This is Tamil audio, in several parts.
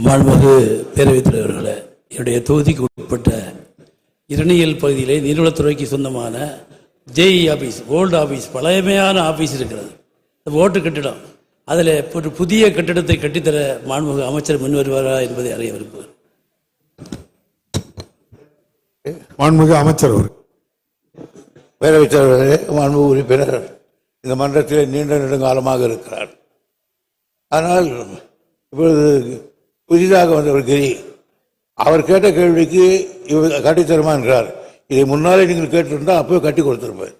மாண்புமிகு பேரவைத் தலைவர்களே என்னுடைய தொகுதிக்கு உட்பட்ட இரணியல் பகுதியிலே நீர்வளத்துறைக்கு சொந்தமான ஜேஇ ஆபீஸ் ஓல்டு ஆபீஸ் பழையமையான ஆபீஸ் இருக்கிறது. ஓட்டு கட்டிடம். அதில் ஒரு புதிய கட்டிடத்தை கட்டித்தர மாண்புமிகு அமைச்சர் முன் வருவாரா என்பதை அறிய விரும்புகிறேன். மாண்புமிகு அமைச்சர் அவர் பேரவைத் தலைவரே மாண்பு உறுப்பினர் இந்த மன்றத்தில் நீண்ட நெடுங்காலமாக இருக்கிறார் ஆனால் இப்பொழுது புதிதாக வந்தவர் கிரி. அவர் கேட்ட கேள்விக்கு இவர் கட்டித்தருமா என்கிறார். இதை முன்னாலே நீங்கள் கேட்டிருந்தால் அப்பவே கட்டி கொடுத்திருப்பேன்.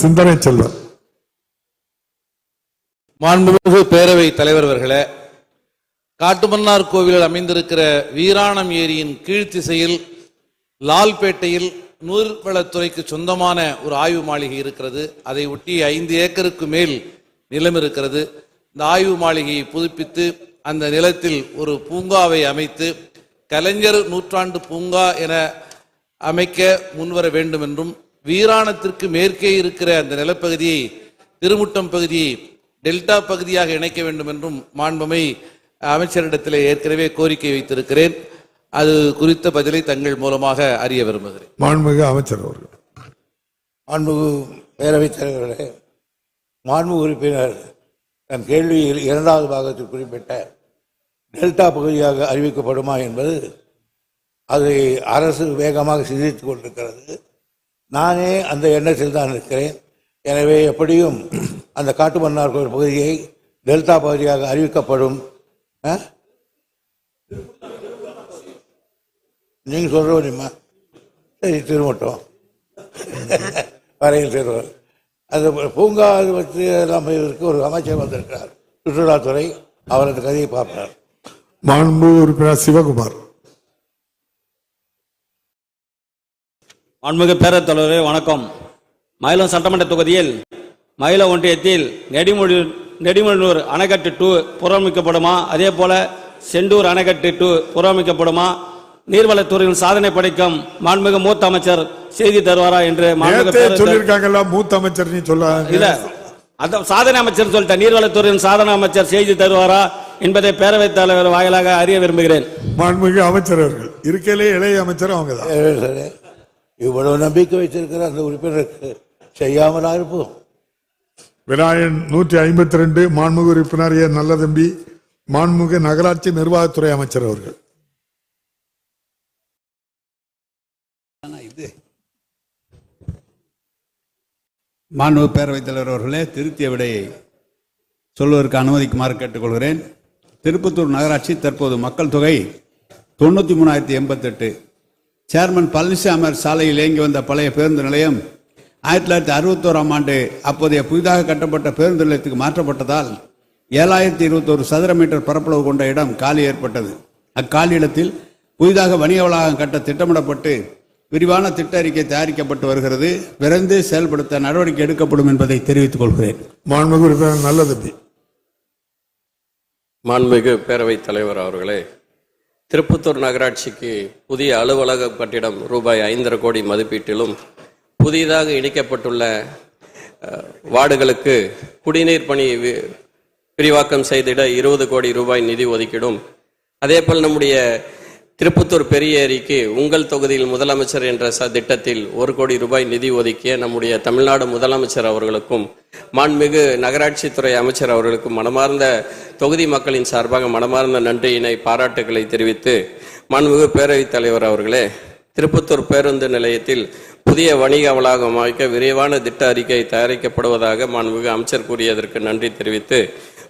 சிந்தனை செல்வர் மாண்புமிகு பேரவை தலைவர் அவர்களே காட்டுமன்னார் கோவிலில் அமைந்திருக்கிற வீராணம் ஏரியின் கீழ்த்திசையில் லால்பேட்டையில் நீர்வளத்துறைக்கு சொந்தமான ஒரு ஆய்வு மாளிகை இருக்கிறது. அதை ஒட்டி ஐந்து ஏக்கருக்கு மேல் நிலம் இருக்கிறது. இந்த ஆய்வு மாளிகையை புதுப்பித்து அந்த நிலத்தில் ஒரு பூங்காவை அமைத்து கலைஞர் நூற்றாண்டு பூங்கா என அமைக்க முன்வர வேண்டும் என்றும் வீராணத்திற்கு மேற்கே இருக்கிற அந்த நிலப்பகுதியை திருமுட்டம் பகுதியை டெல்டா பகுதியாக இணைக்க வேண்டும் என்றும் மாண்புமை அமைச்சரிடத்தில் ஏற்கனவே கோரிக்கை வைத்திருக்கிறேன். அது குறித்த பதிலை தங்கள் மூலமாக அறிய விரும்புகிறேன். மாண்புமிகு அமைச்சர் அவர்கள். மாண்புமிகு பேரவைத் தலைவர்களே மாண்பு உறுப்பினர் தன் கேள்வியில் இரண்டாவது பாகத்தில் குறிப்பிட்ட டெல்டா பகுதியாக அறிவிக்கப்படுமா என்பது அதை அரசு வேகமாக சிந்தித்துக் கொண்டிருக்கிறது. நானே அந்த எண்ணத்தில் தான் இருக்கிறேன். எனவே எப்படியும் அந்த காட்டுமன்னார் கோயில் பகுதியை டெல்டா பகுதியாக அறிவிக்கப்படும். ஆ? நீங்க சொல்ற முடியுமா சரி திருமட்டம். வரையில் தேர்வர் அது பூங்கா வச்சு எல்லாம் இதற்கு ஒரு அமைச்சர் வந்திருக்கிறார். சுற்றுலாத்துறை அவர் அந்த கதையை பார்ப்பார் மாண்புமிகு உறுப்பினர் சிவகுமார். மாண்புமிகு பேரவைத் தலைவரே வணக்கம். மயிலம் சட்டமன்ற தொகுதியில் மயில ஒன்றியத்தில் நெடுமொழி நெடுமொழியூர் அணைக்கட்டு டூ புறமிக்கப்படுமா அதே போல செண்டூர் அணைக்கட்டு டூ புறமிக்கப்படுமா நீர்வளத்துறையில் சாதனை படைக்கும் மாண்புமிகு மூத்த அமைச்சர் செய்தி தருவாரா என்று சொல்லியிருக்காங்கல்ல மூத்த அமைச்சர் நீ இல்ல சொல்ல அந்த சாதனை அமைச்சர் சொல்லிட்ட நீர்வளத்துறையின் சாதனை அமைச்சர் செய்தி தருவாரா என்பதை பேரவைத் தலைவர் வாயிலாக அறிய விரும்புகிறேன். மாண்புமிகு அமைச்சர் அவர்கள். இருக்கையிலே இளைய அமைச்சர் அவங்க தான். இவ்வளவு நம்பிக்கை வைத்திருக்கிற அந்த உறுப்பினருக்கு செய்யாமலா இருப்போம். விநாயகன் நூற்றி ஐம்பத்தி ரெண்டு மாண்புமிகு உறுப்பினர் ஏ. நல்லதம்பி மாண்புமிகு நகராட்சி நிர்வாகத்துறை அமைச்சர் அவர்கள். மாண்பு பேரவைத் தலைவர் அவர்களே திருத்திய விடையை சொல்வதற்கு அனுமதிக்குமாறு கேட்டுக்கொள்கிறேன். திருப்பத்தூர் நகராட்சி தற்போது மக்கள் தொகை தொண்ணூற்றி மூணாயிரத்தி எண்பத்தெட்டு. சேர்மன் பழனிசாமர் சாலையில் இயங்கி வந்த பழைய பேருந்து நிலையம் ஆயிரத்தி தொள்ளாயிரத்தி அறுபத்தோராம் ஆண்டு அப்போதைய புதிதாக கட்டப்பட்ட பேருந்து நிலையத்துக்கு மாற்றப்பட்டதால் ஏழாயிரத்தி இருபத்தோரு சதுர மீட்டர் பரப்பளவு கொண்ட இடம் காலி ஏற்பட்டது. அக்காலி இடத்தில் புதிதாக வணிக வளாகம் கட்ட திட்டமிடப்பட்டு விரிவான திட்ட அறிக்கை தயாரிக்கப்பட்டு வருகிறது. விரைந்து செயல்படுத்த நடவடிக்கை எடுக்கப்படும் என்பதை தெரிவித்துக் கொள்கிறேன். மாண்புமிகு நல்லதம்பி மாண்புமிகு பேரவைத் தலைவர் அவர்களே திருப்பத்தூர் நகராட்சிக்கு புதிய அலுவலக கட்டிடம் ரூபாய் ஐந்தரை கோடி மதிப்பீட்டிலும் புதிதாக இணைக்கப்பட்டுள்ள வார்டுகளுக்கு குடிநீர் பணி வி- விரிவாக்கம் செய்திட இருபது கோடி ரூபாய் நிதி ஒதுக்கிடும். அதேபோல் நம்முடைய திருப்பத்தூர் பெரிய ஏரிக்கு உங்கள் தொகுதியில் முதலமைச்சர் என்ற ச திட்டத்தில் ஒரு கோடி ரூபாய் நிதி ஒதுக்கிய நம்முடைய தமிழ்நாடு முதலமைச்சர் அவர்களுக்கும் மாண்புமிகு நகராட்சித்துறை அமைச்சர் அவர்களுக்கும் மனமார்ந்த தொகுதி மக்களின் சார்பாக மனமார்ந்த நன்றியினை பாராட்டுகளை தெரிவித்து மாண்புமிகு பேரவைத் தலைவர் அவர்களே திருப்பத்தூர் பேருந்து நிலையத்தில் புதிய வணிக வளாகம் அமைக்க விரைவான திட்ட அறிக்கை தயாரிக்கப்படுவதாக மாண்புமிகு அமைச்சர் கூறியதற்கு நன்றி தெரிவித்து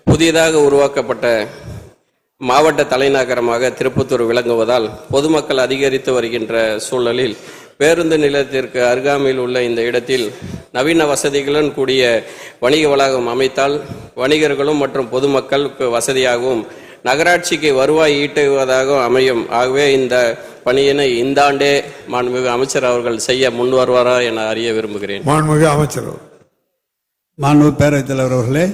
புதியதாக உருவாக்கப்பட்ட மாவட்ட தலைநகரமாக திருப்பத்தூர் விளங்குவதால் பொதுமக்கள் அதிகரித்து வருகின்ற சூழலில் பேருந்து நிலையத்திற்கு அருகாமையில் உள்ள இந்த இடத்தில் நவீன வசதிகளுடன் கூடிய வணிக வளாகம் அமைத்தால் வணிகர்களும் மற்றும் பொதுமக்களுக்கு வசதியாகவும் நகராட்சிக்கு வருவாய் ஈட்டுவதாக அமையும். ஆகவே இந்த பணியினை இந்த ஆண்டே மாண்புமிகு அமைச்சர் அவர்கள் செய்ய முன்வருவாரா என அறிய விரும்புகிறேன். மாண்புமிகு அமைச்சர் அவர்கள். மாண்பு பேரவைத் தலைவர் அவர்களே